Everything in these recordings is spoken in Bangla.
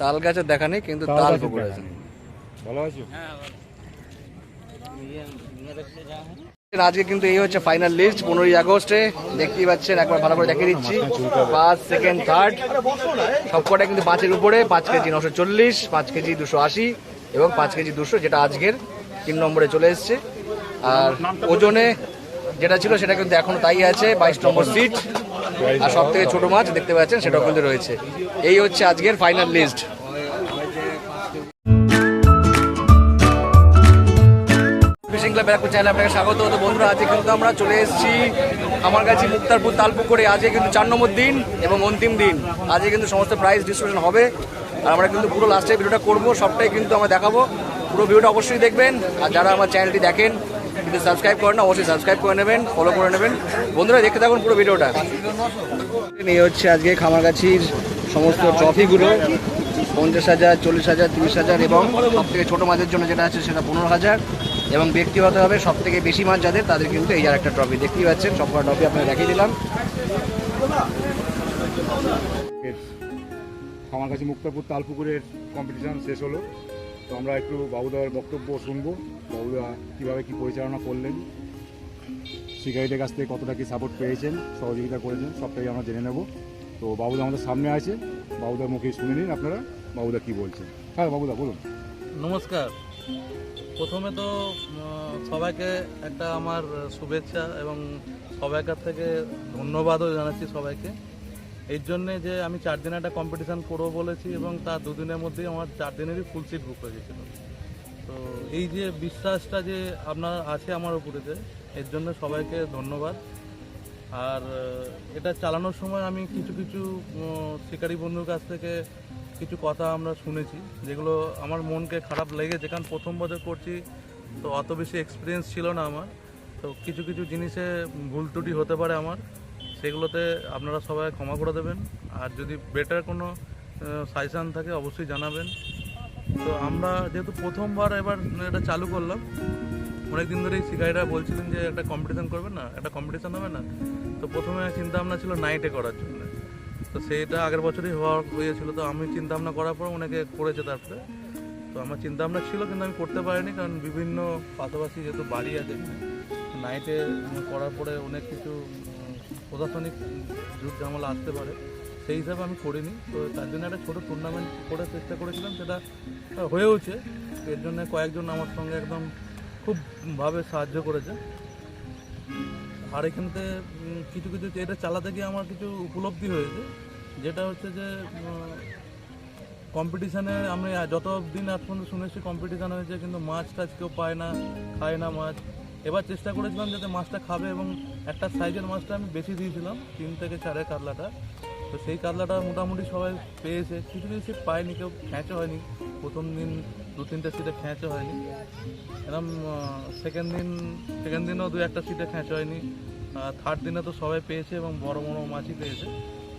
তাল গাছের দেখা নেই কিন্তু তাল পুকুর আছে। ভালো আছো? আজকে কিন্তু এই হচ্ছে ফাইনাল লিস্ট পনেরোই আগস্টে। দেখতেই পাচ্ছেন একবার ভালো করে দেখিয়ে দিচ্ছি। ফার্স্ট সেকেন্ড থার্ড সবকটা কিন্তু পাঁচের উপরে পাঁচ কেজি নশো চল্লিশ পাঁচ কেজি দুশো আশি এবং পাঁচ কেজি দুশো যেটা আজকের তিন নম্বরে চলে এসছে। আর ওজনে যেটা ছিল সেটা কিন্তু এখনও তাই আছে বাইশ নম্বর সিট আর সব থেকে ছোটো মাছ দেখতে পাচ্ছেন সেটাও কিন্তু রয়েছে। এই হচ্ছে আজকের ফাইনাল লিস্ট ক্লাব ব্যারাকপুর চ্যানেলে আপনাকে স্বাগত। তো বন্ধুরা, আজকে কিন্তু আমরা চলে এসেছি আমার কাছে মুক্তারপুর তালপুকুরে। আজকে কিন্তু চার নম্বর দিন এবং অন্তিম দিন। আজকে কিন্তু সমস্ত প্রাইস ডিস্ট্রিবিউশন হবে। আর আমরা কিন্তু পুরো লাস্টে ভিডিওটা করব, সবটাই কিন্তু আমরা দেখাবো। পুরো ভিডিওটা অবশ্যই দেখবেন। আর যারা আমার চ্যানেলটি দেখেন, কিন্তু সাবস্ক্রাইব করেন অবশ্যই সাবস্ক্রাইব করে নেবেন ফলো করে নেবেন। বন্ধুরা, দেখতে থাকুন পুরো ভিডিওটা। এই হচ্ছে আজকে খামারগাছির সমস্ত ট্রফিগুলো পঞ্চাশ হাজার, চল্লিশ হাজার, তিরিশ হাজার এবং সব থেকে ছোটো মাছের জন্য যেটা আছে সেটা পনেরো হাজার। এবং ব্যক্তিগতভাবে সব থেকে বেশি মাছ যাদের তাদের কিন্তু এই আর একটা ট্রফি দেখতেই পাচ্ছেন সবকটা ট্রফি আপনাকে দেখিয়ে দিলাম। আমার কাছে মুক্তাপুর তালপুকুরের কম্পিটিশান শেষ হলো। তো আমরা একটু বাবুদার বক্তব্য শুনব। বাবুদা কীভাবে কী পরিচালনা করলেন? শিকারীদের কাছ থেকে কতটা কি সাপোর্ট পেয়েছেন? সহযোগিতা করেছেন? সবটাই আমরা জেনে নেব। তো বাবুদা আমাদের সামনে আছে। বাবুদার মুখে শুনে নিন আপনারা। বাবুদা কি বলছেন? হ্যাঁ বাবুদা বলুন। নমস্কার। প্রথমে তো সবাইকে একটা আমার শুভেচ্ছা এবং সবাইকার থেকে ধন্যবাদও জানাচ্ছি সবাইকে। এর জন্যে যে আমি চার দিনে একটা কম্পিটিশান করব বলেছি এবং তার দুদিনের মধ্যেই আমার চার দিনেরই ফুল সিট বুক হয়ে গেছিল। তো এই যে বিশ্বাসটা যে আপনার আছে আমার উপরেতে এর জন্য সবাইকে ধন্যবাদ। আর এটা চালানোর সময় আমি কিছু কিছু শিকারী বন্ধুর কাছ থেকে কিছু কথা আমরা শুনেছি, যেগুলো আমার মনকে খারাপ লেগেছে, কারণ প্রথম বছর করছি তো অত বেশি এক্সপিরিয়েন্স ছিল না আমার। তো কিছু কিছু জিনিসে ভুল ত্রুটি হতে পারে আমার, সেগুলোতে আপনারা সবাই ক্ষমা করে দেবেন। আর যদি বেটার কোনো সাজেশান থাকে অবশ্যই জানাবেন। তো আমরা যেহেতু প্রথমবার এবার এটা চালু করলাম অনেক দিন ধরেই শিকারীরা বলছিলেন যে একটা কম্পিটিশান করবে না, একটা কম্পিটিশান হবে না। তো প্রথমে চিন্তা ভাবনা ছিল নাইটে করার জন্য। তো সেইটা আগের বছরই হওয়া হয়েছিল তো আমি চিন্তা ভাবনা করার পর অনেকে করেছে তারপরে। তো আমার চিন্তা ভাবনা ছিল, কিন্তু আমি করতে পারিনি, কারণ বিভিন্ন পাশাপাশি যেহেতু বাড়ি আছে নাইটে করার পরে অনেক কিছু প্রশাসনিক যুগ ঝামেলা আসতে পারে, সেই হিসাবে আমি করিনি। তো তার জন্য একটা ছোটো টুর্নামেন্ট করার চেষ্টা করেছিলাম, সেটা হয়েওছে। এর জন্য কয়েকজন আমার সঙ্গে একদম খুব ভাবে সাহায্য করেছে। আর এখানতে কিছু কিছু, এটা চালাতে গিয়ে আমার কিছু উপলব্ধি হয়েছে। যেটা হচ্ছে যে কম্পিটিশানে আমি যত দিন আজ পর্যন্ত শুনেছি কম্পিটিশান হয়েছে, কিন্তু মাছ টাছ কেউ পায় না, খায় না মাছ। এবার চেষ্টা করেছিলাম যাতে মাছটা খাবে এবং একটা সাইজের মাছটা আমি বেশি দিয়েছিলাম, তিন থেকে চারের কাতলাটা। তো সেই কাতলাটা মোটামুটি সবাই পেয়েছে। কিছু কিছু সিট পায়নি, কেউ খ্যাঁচে হয়নি। প্রথম দিন দু তিনটে সিটে খ্যাঁচে হয়নি। এরকম সেকেন্ড দিন সেকেন্ড দিনও দু একটা সিটে খ্যাঁচ হয়নি। থার্ড দিনে তো সবাই পেয়েছে এবং বড় বড় মাছই পেয়েছে।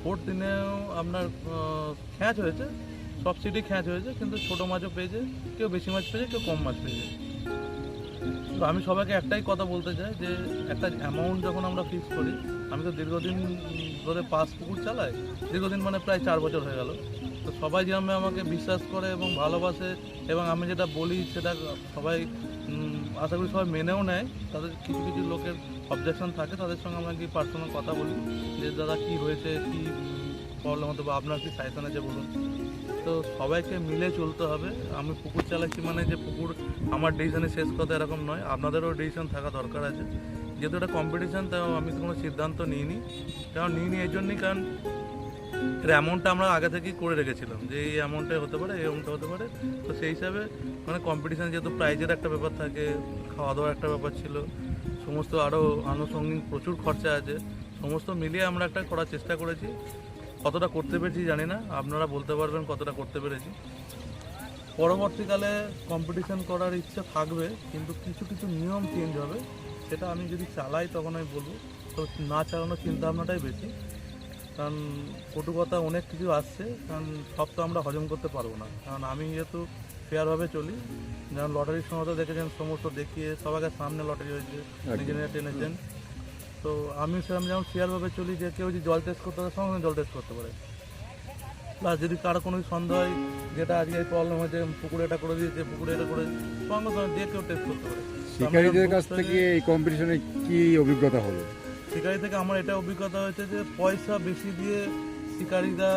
ফোর্থ দিনেও আপনার খ্যাঁচ হয়েছে। সব সিটই খ্যাঁচ হয়েছে, কিন্তু ছোটো মাছও পেয়েছে, কেউ বেশি মাছ পেয়েছে, কেউ কম মাছ পেয়েছে। তো আমি সবাইকে একটাই কথা বলতে চাই যে, একটা অ্যামাউন্ট যখন আমরা ফিক্স করি, আমি তো দীর্ঘদিন ধরে পাঁচ পুকুর চালাই, দীর্ঘদিন মানে প্রায় চার বছর হয়ে গেল। তো সবাই যেভাবে আমাকে বিশ্বাস করে এবং ভালোবাসে এবং আমি যেটা বলি, সেটা সবাই আশা করি সবাই মেনেও নেয়, তাদের কিছু কিছু লোকের অবজেকশন থাকে, তাদের সঙ্গে আমরা কি পার্সোনাল কথা বলি? যে দাদা কি হয়েছে, কি প্রবলেম হতে বা আপনার কি সাজেশন আছে বলুন। তো সবাইকে মিলে চলতে হবে। আমি পুকুর চালাচ্ছি মানে যে পুকুর আমার ডিসিশনে শেষ কথা এরকম নয়। আপনাদেরও ডিসিশন থাকা দরকার আছে। যেহেতু এটা কম্পিটিশান তাও আমি কোনো সিদ্ধান্ত নিইনি। কারণ নিইনি এই জন্যই, কারণ এর অ্যামাউন্টটা আমরা আগে থেকেই করে রেখেছিলাম যে এই অ্যামাউন্টটাই হতে পারে, এই অ্যামাউন্টটা হতে পারে। তো সেই হিসাবে মানে কম্পিটিশান যেহেতু প্রাইজের একটা ব্যাপার থাকে খাওয়া দাওয়ার একটা ব্যাপার ছিল সমস্ত আরও আনুষঙ্গিক প্রচুর খরচা আছে। সমস্ত মিলিয়ে আমরা একটা করার চেষ্টা করেছি। কতটা করতে পেরেছি জানি না। আপনারা বলতে পারবেন কতটা করতে পেরেছি। পরবর্তীকালে কম্পিটিশান করার ইচ্ছে থাকবে, কিন্তু কিছু কিছু নিয়ম চেঞ্জ হবে। সেটা আমি যদি চালাই তখন আমি বলব। তো না চালানোর চিন্তা ভাবনাটাই বেশি। কারণ কটুকতা অনেক কিছু আসছে কারণ সব তো আমরা হজম করতে পারব না। কারণ আমি যেহেতু ফেয়ারভাবে চলি যেমন লটারির সময় তো দেখেছেন সমস্ত দেখিয়ে সবাইকে সামনে লটারি হয়েছে নিজে নিজে টেনেছেন তো আমি সেরকম যেমন ফেয়ারভাবে চলি যে কেউ যদি জল টেস্ট করতে পারে সঙ্গে সঙ্গে জল টেস্ট করতে পারে। প্লাস যদি কারও কোনো সন্দেহ হয় যেটা আজকে প্রবলেম হয়েছে পুকুরে এটা করে দিয়েছে পুকুরে এটা করে সঙ্গে সঙ্গে যে কেউ টেস্ট করতে পারে। শিকারীদের কাছ থেকে এই কম্পিটিশনে কি অভিজ্ঞতা হলো? শিকারি থেকে আমার এটা অভিজ্ঞতা হয়েছে যে পয়সা বেশি দিয়ে শিকারিরা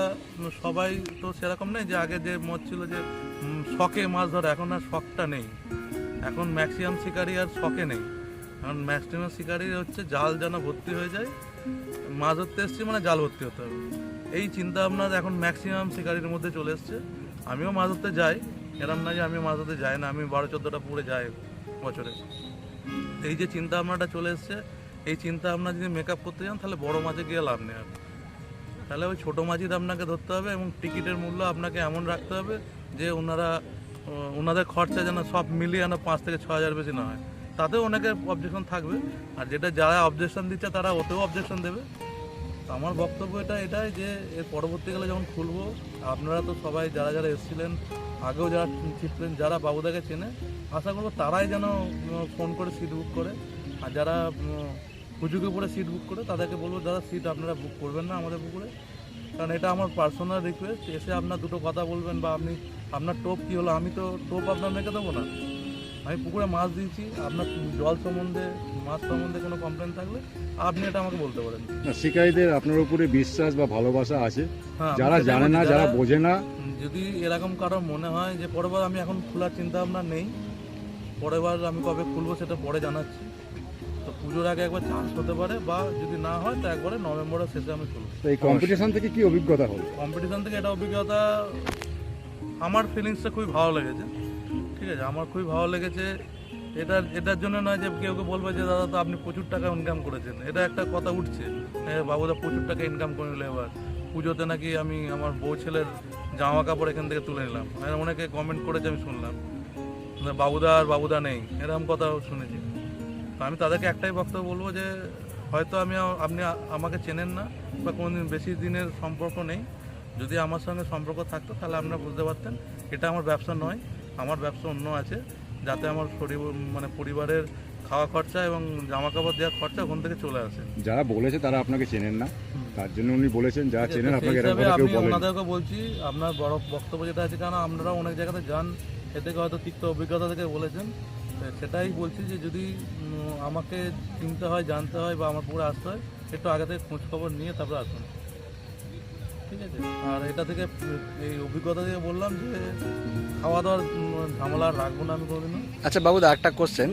সবাই তো সেরকম নেই যে আগে যে মত ছিল যে শখে মাছ ধরা, এখন আর শখটা নেই। এখন ম্যাক্সিমাম শিকারি আর শখে নেই। কারণ ম্যাক্সিমাম শিকারি হচ্ছে জাল যেন ভর্তি হয়ে যায়। মাছ ধরতে এসছি মানে জাল ভর্তি হতে হবে। এই চিন্তা ভাবনা এখন ম্যাক্সিমাম শিকারির মধ্যে চলে এসছে। আমিও মাছ ধরতে যাই। এরম না যে আমি মাছ ধরতে যাই না, আমি বারো চোদ্দোটা পুরে যাই বছরে। এই যে চিন্তা ভাবনাটা চলে এসছে এই চিন্তা ভাবনা যদি মেকআপ করতে যান, তাহলে বড় মাছে গিয়ে লাভ নেই তাহলে ওই ছোটো মাছই আপনাকে ধরতে হবে এবং টিকিটের মূল্য আপনাকে এমন রাখতে হবে যে ওনারা ওনাদের খরচা যেন সব মিলিয়ে যেন পাঁচ থেকে ছ হাজার বেশি না হয়। তাতেও অনেকের অবজেকশন থাকবে। আর যেটা যারা অবজেকশন দিচ্ছে, তারা ওতেও অবজেকশন দেবে। আমার বক্তব্য এটা, এটাই যে এর পরবর্তীকালে যখন খুলবো, আপনারা তো সবাই যারা যারা এসেছিলেন, আগেও যারা ছিলেন, যারা বাবুদাকে চেনে, আশা করব তারাই যেন ফোন করে সিট বুক করে। আর যারা উম, হুজুগে পরে সিট বুক করে তাদেরকে বলব দাদা সিট আপনারা বুক করবেন না আমাদের পুকুরে। কারণ এটা আমার পার্সোনাল রিকোয়েস্ট এসে আপনার দুটো কথা বলবেন বা আপনি আপনার টোপ কী হলো? আমি তো টোপ আপনার মেখে দেবো না। আমি পুকুরে মাছ দিয়েছি আপনার জল সম্বন্ধে মাছ সম্বন্ধে কোনো কমপ্লেন থাকলে আপনি এটা আমাকে বলতে পারেন। না, শিকারীদের আপনার উপরে বিশ্বাস বা ভালোবাসা আছে। হ্যাঁ, যারা জানে না যারা বোঝে না। যদি এরকম কারও মনে হয় যে পরেরবার আমি এখন খোলার চিন্তা ভাবনা নেই পরেরবার আমি কবে খুলবো সেটা পরে জানাচ্ছি। পুজোর আগে একবার চান্স হতে পারে বা যদি না হয় তো একবারে নভেম্বরের শেষে আমি খুলবো তো এই কম্পিটিশন থেকে কি অভিজ্ঞতা হলো? কম্পিটিশন থেকে এটা অভিজ্ঞতা আমার ফিলিংসটা খুবই ভালো লেগেছে। ঠিক আছে আমার খুবই ভালো লেগেছে। এটা এটার জন্য নয় যে কেউ কেউ বলবে যে দাদা তো আপনি প্রচুর টাকা ইনকাম করেছেন। এটা একটা কথা উঠছে। এ, বাবুদা প্রচুর টাকা ইনকাম করে নিল এবার। পুজোতে নাকি আমি আমার বউ ছেলের জামা কাপড় এখান থেকে তুলে নিলাম। অনেকে কমেন্ট করেছে আমি শুনলাম। বাবুদা আর বাবুদা নেই। এরকম কথা শুনেছি। তো আমি তাদেরকে একটাই বক্তব্য বলব যে হয়তো আমি আপনি আমাকে চেনেন না বা কোনোদিন বেশি দিনের সম্পর্ক নেই। যদি আমার সঙ্গে সম্পর্ক থাকতো তাহলে আপনারা বুঝতে পারতেন এটা আমার ব্যবসা নয়। আমার ব্যবসা অন্য আছে যাতে আমার শরীর মানে পরিবারের খাওয়া খরচা এবং জামা কাপড় দেওয়ার খরচা ওখান থেকে চলে আসে। যারা বলেছে তারা আপনাকে চেনেন না। তার জন্য উনি বলেছেন যারা চেনেন আপনাকে আমি বলেন। ওনাদেরকে বলছি আপনার বড় বক্তব্য যেটা আছে কারণ আপনারা অনেক জায়গাতে যান এ থেকে হয়তো তিক্ত অভিজ্ঞতা থেকে বলেছেন। সেটাই বলছি যে যদি আমাকে চিনতে হয় জানতে হয় বা আমার পুরো আসতে হয় একটু আগে থেকে খোঁজ খবর নিয়ে তারপরে আসুন। ঠিক আছে? আর এটা থেকে এই অভিজ্ঞতা থেকে বললাম যে খাওয়া দাওয়ার ঝামেলা রাখব না আমি কোনোদিনও। আচ্ছা বাবুদা একটা কোশ্চেন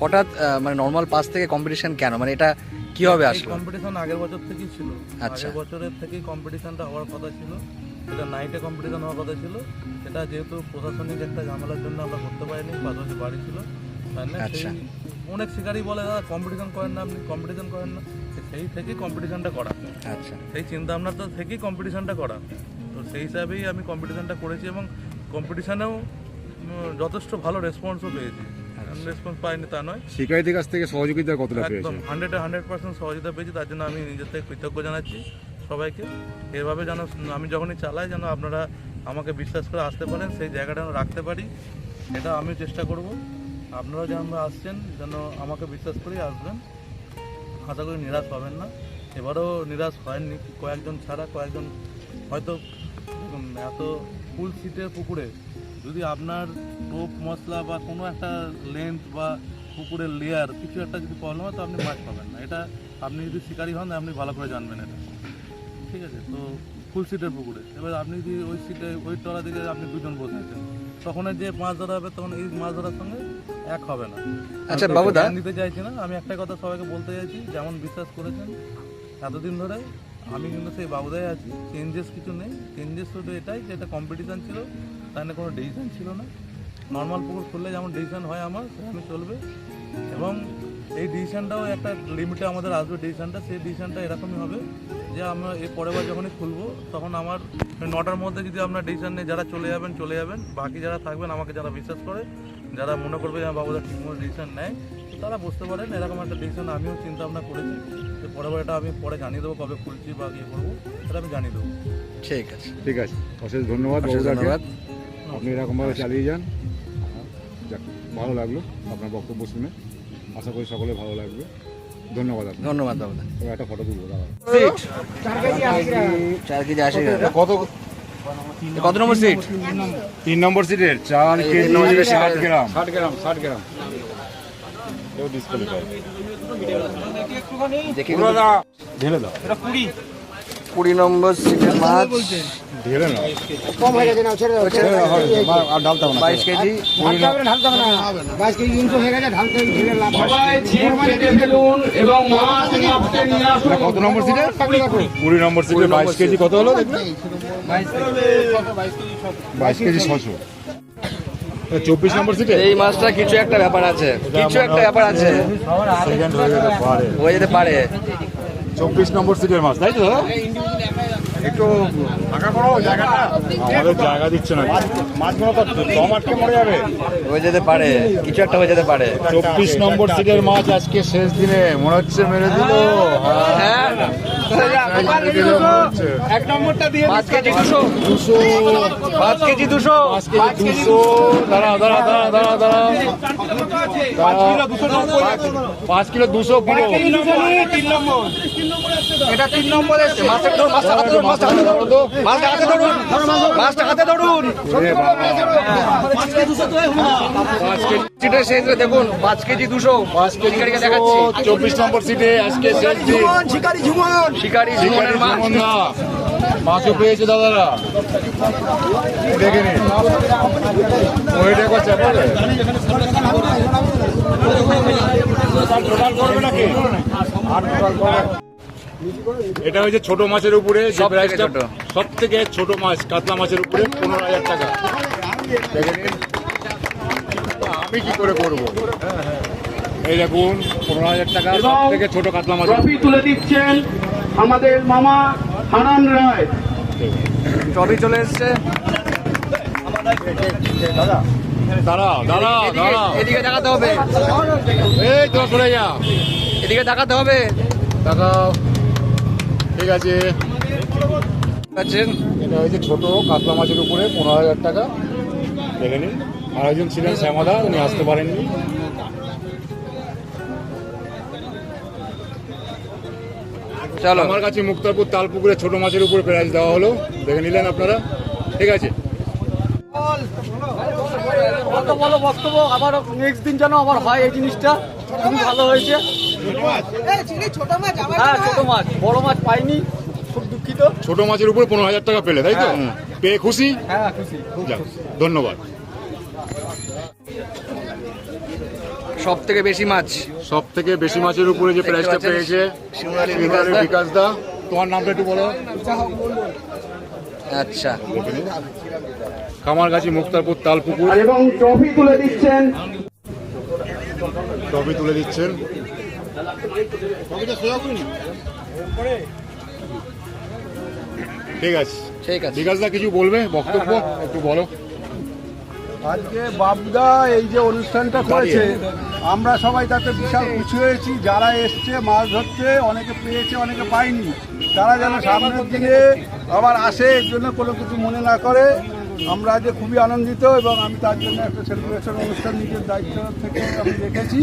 হঠাৎ মানে নর্মাল পাস থেকে কম্পিটিশন কেন? মানে এটা কীভাবে এই আসলো? কম্পিটিশন আগের বছর থেকেই ছিল। আচ্ছা। আগের বছরের থেকেই কম্পিটিশনটা হওয়ার কথা ছিল। এটা নাইটে কম্পিটিশন হওয়ার কথা ছিল। এটা যেহেতু প্রশাসনিক একটা ঝামেলার জন্য আমরা করতে পারিনি পাশাপাশি বাড়ি ছিল। তাই না আচ্ছা। অনেক শিকারই বলে দাদা কম্পিটিশন করেন না আপনি কম্পিটিশন করেন না। সেই থেকেই কম্পিটিশনটা করা। আচ্ছা। সেই চিন্তা ভাবনাটা থেকেই কম্পিটিশনটা করা। তো সেই হিসাবেই আমি কম্পিটিশনটা করেছি এবং কম্পিটিশনেও যথেষ্ট ভালো রেসপন্সও পেয়েছি। রেসপন্স পাইনি তা নয়। শিকারীদের কাছ থেকে সহযোগিতা কতটা একদম হান্ড্রেডে হান্ড্রেড পার্সেন্ট সহযোগিতা পেয়েছি তার জন্য আমি নিজের থেকে কৃতজ্ঞ জানাচ্ছি সবাইকে। এভাবে যেন আমি যখনই চালাই যেন আপনারা আমাকে বিশ্বাস করে আসতে পারেন সেই জায়গাটা রাখতে পারি এটা আমি চেষ্টা করব। আপনারাও যেন আসছেন, যেন আমাকে বিশ্বাস করেই আসবেন। আশা করি নিরাশ পাবেন না। এবারও নিরাশ হয়নি, কয়েকজন ছাড়া, কয়েকজন হয়তো এত ফুল সিটের পুকুরে যদি আপনার টোপ মশলা বা কোনো একটা লেন্থ বা পুকুরের লেয়ার কিছু একটা যদি প্রবলেম হয়, তো আপনি মাছ পাবেন না। এটা আপনি যদি শিকারী হন, আপনি ভালো করে জানবেন এটা। ঠিক আছে? তো ফুল সিটের পুকুরে। এবার আপনি যদি ওই সিটে ওই তলা দিকে আপনি দুজন বসে আছেন, তখন যে মাছ ধরা হবে, তখন এই মাছ ধরার সঙ্গে এক হবে না। আচ্ছা, বাবুদা। দিতে চাইছি না। আমি একটাই কথা সবাইকে বলতে চাইছি যেমন বিশ্বাস করেছেন এতদিন ধরে আমি কিন্তু সেই বাবুদাই আছি। চেঞ্জেস কিছু নেই। চেঞ্জেস শুধু এটাই যে এটা কম্পিটিশান ছিল তাই না কোনো ডিসিশন ছিল না। নর্মাল পুকুর খুললে যেমন ডিসিশন হয় আমার সেরকমই চলবে। এবং এই ডিসিশনটাও একটা লিমিটে আমাদের আসবে। ডিসিশনটা সেই ডিসিশনটা এরকমই হবে যে আমরা এই পরের বার যখনই খুলবো তখন আমার নটার মধ্যে যদি আপনার ডিসিশন নিয়ে যারা চলে যাবেন চলে যাবেন বাকি যারা থাকবেন আমাকে যারা বিশ্বাস করে যারা মনে করবে যে আমার বাবুদা ঠিকমতো ডিসিশন নেয় তো তারা বুঝতে পারেন এরকম একটা ডিসিশন আমিও চিন্তা ভাবনা করেছি বার এটা আমি পরে জানিয়ে দেবো কবে খুলছি বা ইয়ে করব সেটা আমি জানিয়ে দেবো। ঠিক আছে। ঠিক আছে। অশেষ ধন্যবাদ অশেষ ধন্যবাদ। আপনি এরকমভাবে চালিয়ে যান। যাক ভালো লাগল আপনার বক্তব্য শুনে। আশা করি সকলে ভালো লাগবে। ধন্যবাদ ধন্যবাদ তবে একটা ফটো তুলবো দাদা চার কেজি আশি কত কত নম্বর সিট তিন নম্বর সিটের চার কেজি তিন নম্বর সিটের ষাট গ্রাম। ষাট গ্রাম ষাট গ্রাম। ঢেলে দাও কুড়ি। নম্বর সিটের মাছ। ঢেলে নাও। কম হয়ে গেছে না ছেড়ে দাও ছেড়ে দাও। আর- আর হবে না বাইশ কেজি। ঢালতে হবে না ঢালতে হবে না। বাইশ কেজি তিনশো হয়ে গেছে ঢালতে ঢেলে লাভ হবে। এটা কত নম্বর সিটে কুড়ি নম্বর সিটে বাইশ কেজি কত হলো কেজি ছশো। চব্বিশ নম্বর সিটে এই মাছটা কিছু একটা ব্যাপার আছে। কিছু একটা ব্যাপার আছে। হয়ে যেতে পারে। চব্বিশ নম্বর সিটের মাছ তাই তো? একটু ফাঁকা করো জায়গাটা। আমাদের জায়গা দিচ্ছে না। মাছগুলো তো দম আটকে মরে যাবে। হয়ে যেতে পারে কিছু একটা হয়ে যেতে পারে। চব্বিশ নম্বর সিটের মাছ আজকে শেষ দিনে মনে হচ্ছে মেরে দিল। হ্যাঁ। এক নম্বরটা দিয়ে পাঁচ কেজি দুশো। দুশো। পাঁচ কেজি দুশো। পাঁচ কেজি দুশো। দাঁড়া দাঁড়া দাঁড়া দাঁড়া দাঁড়া। পাঁচ কিলো দুশো কিলো তিন নম্বর। এটা তিন নম্বর এসছে। মাছটা ধরুন মাছটা হাতে ধরুন। মাছটা হাতে ধরুন। মাছটা হাতে ধরুন। মাছটা হাতে ধরুন এ বাবা, পাঁচ কেজি সিটের শেষ দেখুন পাঁচ কেজি দুশো। পাঁচ কেজি দেখাচ্ছি। চব্বিশ নম্বর সিটে আজকে শিকারি ঝুমন শিকারি ঝুমনের মাছ। মাছও পেয়েছে দাদারা। দেখে নিন। ওইটা? এটা হচ্ছে ছোট মাছের উপরে যে সব থেকে প্রাইসটা ছোট। সব থেকে ছোট মাছ কাতলা মাছের উপরে পনেরো হাজার টাকা। আমি কি করে করব? এই দেখুন পনেরো হাজার টাকা সব থেকে ছোট কাতলা মাছ। তুলে দিচ্ছেন আমাদের মামা হারান রায়। চলে এসছে। দাঁড়া দাঁড়া এদিকে দাঁড়া। এদিকে দেখাতে হবে। এই তো চলে যা। এদিকে দেখাতে হবে। টাকা। ঠিক আছে এটা হয়েছে ছোট কাতলা মাছের উপরে পনেরো হাজার টাকা দেখে নিন আর একজন ছিলেন শ্যামাদা উনি আসতে পারেননি চলো আমার কাছে মুক্তারপুর তালপুকুরে ছোট মাছের উপরে প্রাইজ দেওয়া হলো দেখে নিলেন আপনারা ঠিক আছে বক্তব্য আবার নেক্সট দিন যেন আবার হয় এই জিনিসটা খুবই ভালো হয়েছে হ্যাঁ ছোট মাছ বড় মাছ পাইনি খুব দুঃখিত ছোট মাছের উপরে পনেরো হাজার টাকা পেলে তাই তো পেয়ে খুশি হ্যাঁ খুশি ধন্যবাদ সব থেকে বেশি মাছ সব থেকে বেশি মাছের উপরে যে দেখতে প্রাইজটা পেয়েছে। বিকাশ দা তোমার নামটা একটু বলো আচ্ছা কামারগাছি মুক্তারপুর তালপুকুর এবং ট্রফি তুলে দিচ্ছেন ট্রফি তুলে দিচ্ছেন ঠিক আছে। ঠিক আছে। বিকাশ দা কিছু বলবে? বক্তব্য? একটু বলো। আজকে বাবুদা এই যে অনুষ্ঠানটা করেছে আমরা সবাই তাতে বিশাল খুশি হয়েছি। যারা এসছে মাছ ধরতে অনেকে পেয়েছে অনেকে পায়নি। তারা যেন সামনের দিনে আবার আসে এর জন্য কোনো কিছু মনে না করে। আমরা আজকে খুবই আনন্দিত এবং আমি তার জন্য একটা সেলিব্রেশন অনুষ্ঠান নিজের দায়িত্ব থেকে আমি রেখেছি।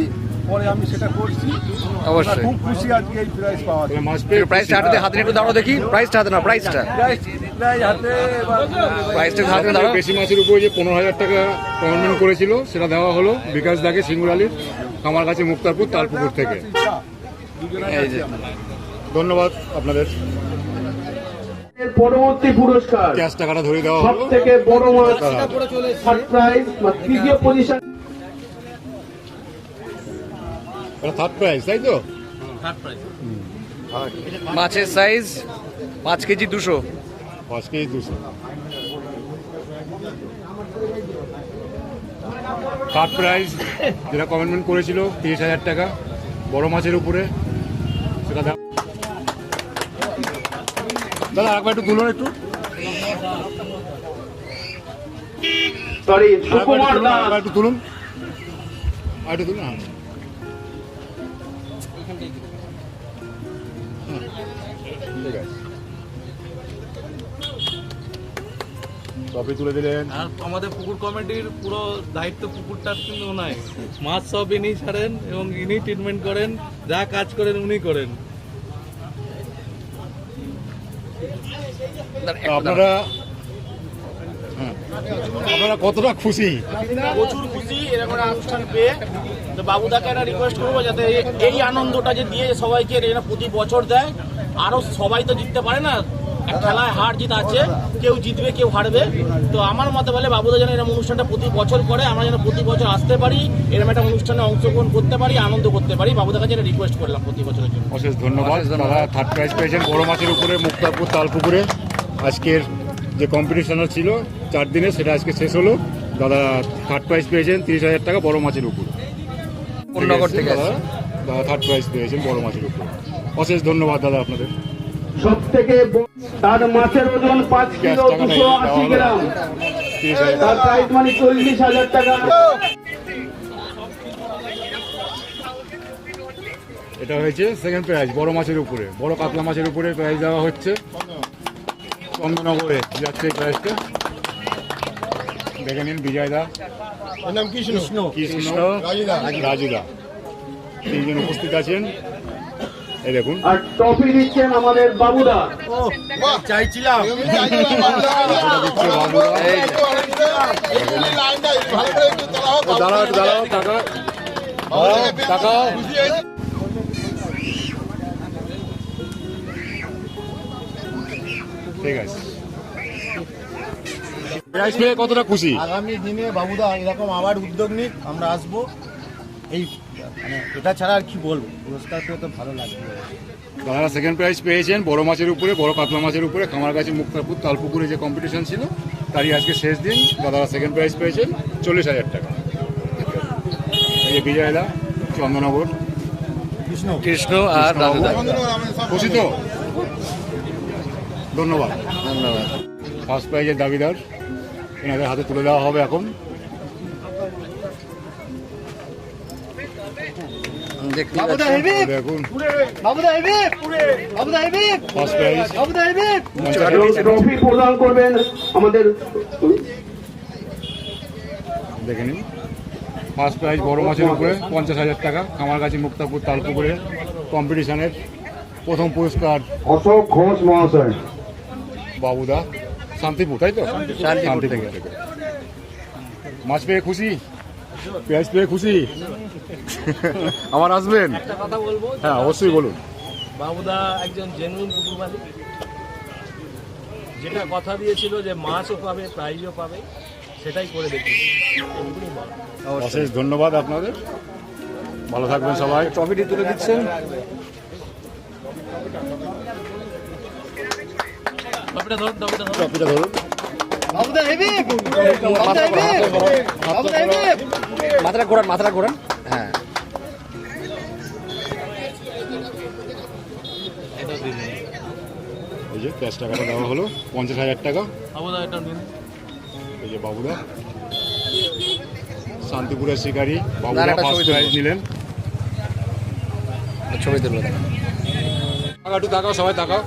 পরে আমি সেটা করছি। অবশ্যই। খুব খুশি আজকে এই প্রাইজ পাওয়া প্রাইসটা হাতে হাতে একটু দাঁড়াও দেখি। প্রাইসটা হাতে না প্রাইসটা প্রাইসটা হাতে বেশি মাছের উপরে যে পনেরো হাজার টাকা করেছিল সেটা দেওয়া হলো বিকাশ দাকে সিঙ্গুর আলীর আমার কাছে মুক্তারপুর তালপুকুর থেকে। ধন্যবাদ আপনাদের। পরবর্তী পুরস্কার। ক্যাশ টাকাটা ধরে দেওয়া সব থেকে বড় মাছ থার্ড তৃতীয় পজিশন থার্ড প্রাইজ তাই তো? মাছের সাইজ পাঁচ কেজি দুশো। পাঁচ কেজি দুশো। থার্ড প্রাইজ যেটা কমেন্টমেন্ট করেছিল তিরিশ হাজার টাকা বড় মাছের উপরে। সেটা দাদা একবার একটু তুলুন একটু। সরি একটু সুকুমার তুলুন, দাস। একটু তুলুন। আর একটু তুলুন ট্রফি তুলে দিলেন। আর আমাদের পুকুর কমিটির পুরো দায়িত্ব পুকুরটার কিন্তু ওনাই। মাছ সব ইনি ছাড়েন এবং ইনি ট্রিটমেন্ট করেন যা কাজ করেন উনি করেন। একটু দাঁড়াও। আপনারা আপনারা কতটা খুশি? প্রচুর খুশি এরকম একটা অনুষ্ঠান পেয়ে। তো বাবুদাকে একটা রিকোয়েস্ট করব যাতে এই- এই আনন্দটা যে দিয়ে সবাইকে এটা প্রতি বছর দেয়। আরও সবাই তো জিততে পারে না। খেলায় হার জিত আছে কেউ জিতবে কেউ হারবে। তো আমার মতে বলে বাবুদা যেন এরকম অনুষ্ঠানটা প্রতি বছর করে আমরা যেন প্রতি বছর আসতে পারি এরকম একটা অনুষ্ঠানে অংশগ্রহণ করতে পারি আনন্দ করতে পারি। বাবুদার কাছে এটা রিকোয়েস্ট করলাম প্রতি বছরের জন্য। অশেষ ধন্যবাদ। দাদা থার্ড প্রাইজ পেয়েছেন বড় মাছের উপরে মুক্তারপুর তালপুকুরে। আজকের যে কম্পিটিশনও ছিল চার দিনে সেটা আজকে শেষ হলো। দাদা থার্ড প্রাইজ পেয়েছেন তিরিশ হাজার টাকা বড় মাছের উপর। পূর্ণনগর থেকে দাদা? দাদা থার্ড প্রাইজ পেয়েছেন বড় মাছের উপর। অশেষ ধন্যবাদ দাদা আপনাদের। সব থেকে তার মাছের ওজন পাঁচ কিলো দুশো আশি গ্রাম। তার প্রাইস মানে চল্লিশ হাজার টাকা। এটা হয়েছে সেকেন্ড প্রাইজ বড় মাছের উপরে। বড় কাতলা মাছের উপরে প্রাইজ দেওয়া হচ্ছে। চন্দ্রনগরে যাচ্ছে এই প্রাইজটা দেখে নিন বিজয় দা। কৃষ্ণ। কৃষ্ণ। রাজুদা। তিনজন উপস্থিত আছেন। এই দেখুন। আর দিচ্ছেন আমাদের বাবুদা। দিচ্ছে বাবুরা ও, দাঁড়াও দাঁড়াও টাকা। টাকা। ঠিক আছে। প্রাইজ পেয়ে কতটা খুশি? আগামী দিনে বাবুদা এরকম আবার উদ্যোগ নিক আমরা আসব। এই মানে এটা ছাড়া আর কি বলব? পুরস্কার পেয়ে তো ভালো লাগবে দাদারা সেকেন্ড প্রাইজ পেয়েছেন বড় মাছের উপরে বড় কাতলা মাছের উপরে কামারগাছি মুক্তারপুর তালপুকুরে যে কম্পিটিশন ছিল তারই আজকে শেষ দিন। দাদারা সেকেন্ড প্রাইজ পেয়েছেন চল্লিশ হাজার টাকা। এই যে বিজয়দা চন্দ্রনগর কৃষ্ণ। কৃষ্ণ আর রাজুদা খুশি তো? ধন্যবাদ। ধন্যবাদ। ফার্স্ট প্রাইজের দাবিদার এনাদের হাতে তুলে দেওয়া হবে এখন দেখতেই পাচ্ছেন। দেখুন বাবুদা হেবি বাবুদা হেবি ফার্স্ট প্রাইজ বাবুদা হেবি এবং ট্রফি প্রদান করবেন আমাদের দেখে নিন। ফার্স্ট প্রাইজ বড় মাছের উপরে পঞ্চাশ হাজার টাকা। কামারগাছি মুক্তাপুর তালপুকুরে কম্পিটিশনের প্রথম পুরস্কার। অশোক ঘোষ মহাশয়। বাবুদা শান্তিপুর তাই তো? শান্তিপুর থেকে। মাছ পেয়ে খুশি? পেঁয়াজ পেয়ে খুশি? আমার আসবেন একটা কথা বলব হ্যাঁ অবশ্যই বলুন। বাবুদা একজন জেনুইন পুকুর মালিক যেটা কথা দিয়েছিল যে মাছও পাবে প্রাইজও পাবে সেটাই করে দেখি। অশেষ ধন্যবাদ আপনাদের। ভালো থাকবেন সবাই। ট্রফিটি তুলে দিচ্ছেন। টপিটা ধরুন ট্রফিটা ধরুন। বাবুদা হেবি বাবুদা হেবি বাবুদা হেবি মাথাটা ঘোরান মাথাটা ঘোরান। হ্যাঁ। এই যে ক্যাশ টাকাটা দেওয়া হলো পঞ্চাশ হাজার টাকা। বাবুদা এটা নিন। এই যে বাবুদা শান্তিপুরের শিকারী বাবুদা একটা ফার্স্ট ছবি প্রাইজ নিলেন। ছবি তুলবো টাকা একটু তাকাও সবাই তাকাও।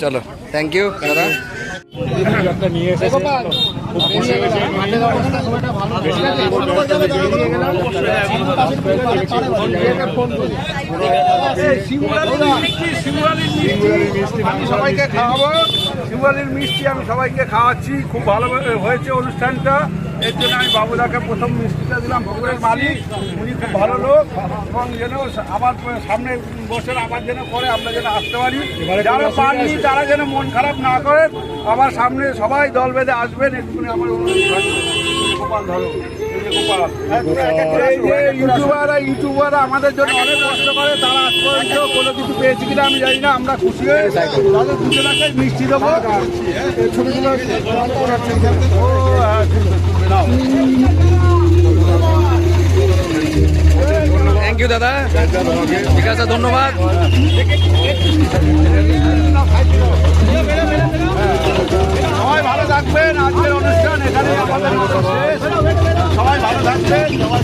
চলো থ্যাংক ইউ দাদা। সবাইকে খাওয়াবো। শিবালির মিষ্টি আমি সবাইকে খাওয়াচ্ছি। খুব ভালো হয়েছে অনুষ্ঠানটা। এর জন্য আমি বাবুদাকে প্রথম মিষ্টিটা দিলাম। পুকুরের মালিক উনি খুব ভালো লোক এবং যেন আবার সামনে বসে আবার যেন করে আমরা যেন আসতে পারি। যারা পাননি তারা যেন মন খারাপ না করে আবার সামনে সবাই দল বেঁধে আসবেন একটুখানি আমার অনুরোধ ইউটিউবাররা ইউটিউবাররা আমাদের জন্য অনেক কষ্ট করে তারা আজ পর্যন্ত কোনো কিছু পেয়েছি কিনা আমি জানি না আমরা খুশি হয়ে তাদের দুজনাকে মিষ্টি দেবো। ছোটো ছোটো ও হ্যাঁ। থ্যাংক ইউ দাদা। ঠিক আছে, ধন্যবাদ। সবাই ভালো থাকবেন। আজকের অনুষ্ঠান এখানে সবাই ভালো থাকবেন। সবাই